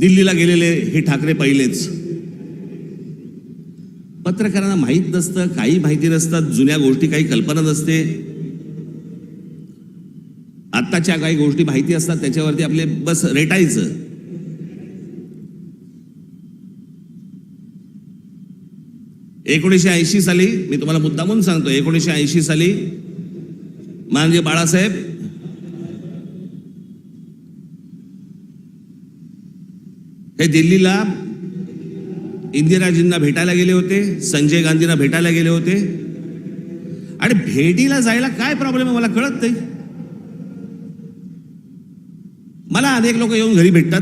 दिल्लीला गेलेले हे ठाकरे पहिलेच. पत्रकारांना माहीत नसतं काही माहिती नसतात जुन्या गोष्टी काही कल्पना नसते. आत्ताच्या काही गोष्टी माहिती असतात त्याच्यावरती आपले बस रेटायचं. एकोणीसशे ऐंशी साली मी तुम्हाला मुद्दामून सांगतो एकोणीसशे ऐंशी साली माननीय बाळासाहेब हे दिल्लीला इंदिराजींना भेटायला गेले होते संजय गांधींना भेटायला गेले होते. आणि भेटीला जायला काय प्रॉब्लेम आहे मला कळत नाही. मला अनेक लोक येऊन घरी भेटतात.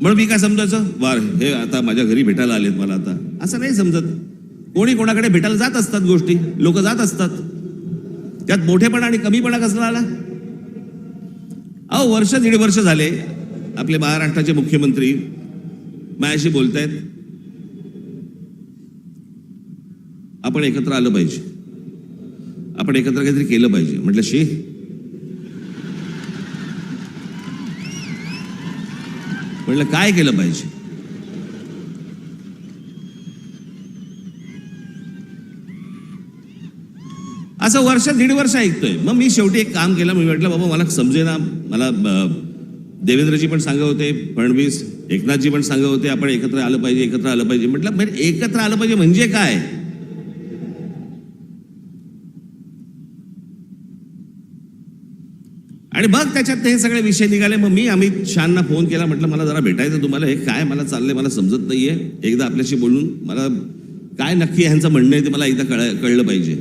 म्हणून मी काय समजायचं? वार हे आता माझ्या घरी भेटायला आलेत मला आता. असं नाही समजत. कोणी कोणाकडे भेटायला जात असतात गोष्टी लोक जात असतात. त्यात मोठेपणा आणि कमीपणा कसला आला? अहो वर्ष दीड वर्ष झाले. आपले महाराष्ट्राचे मुख्यमंत्री माझ्याशी बोलतायत. आपण एकत्र आलं पाहिजे. आपण एकत्र काहीतरी केलं पाहिजे. म्हटलं शी. म्हटलं काय केलं पाहिजे? असं वर्ष दीड वर्ष ऐकतोय. मग मी शेवटी एक काम केलं. मी म्हटलं बाबा मला समजेना. मला देवेंद्रजी पण सांगत होते फडणवीस एकनाथजी पण सांगत होते आपण एकत्र आलं पाहिजे एकत्र आलं पाहिजे. म्हटलं बरं एकत्र आलं पाहिजे म्हणजे काय? आणि मग त्याच्यात हे सगळे विषय निघाले. मग मी अमित शहाना फोन केला म्हटलं मला जरा भेटायचं तुम्हाला. हे काय? मला चाललंय मला समजत नाहीये. एकदा आपल्याशी बोलून मला काय नक्की ह्यांचं म्हणणं आहे ते मला एकदा कळ कळलं पाहिजे.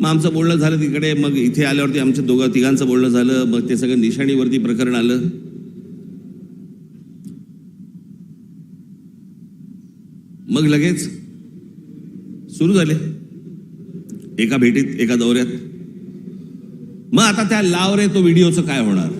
मग आमचं बोलणं झालं तिकडे मग इथे आल्यावरती आमच्या दोघं तिघांचं बोलणं झालं मग ते सगळं निशाणीवरती प्रकरण आलं. मग लगेच सुरू झाले. एका भेटीत एका दौऱ्यात. मग आता त्या लाव रे तो व्हिडिओचं काय होणार?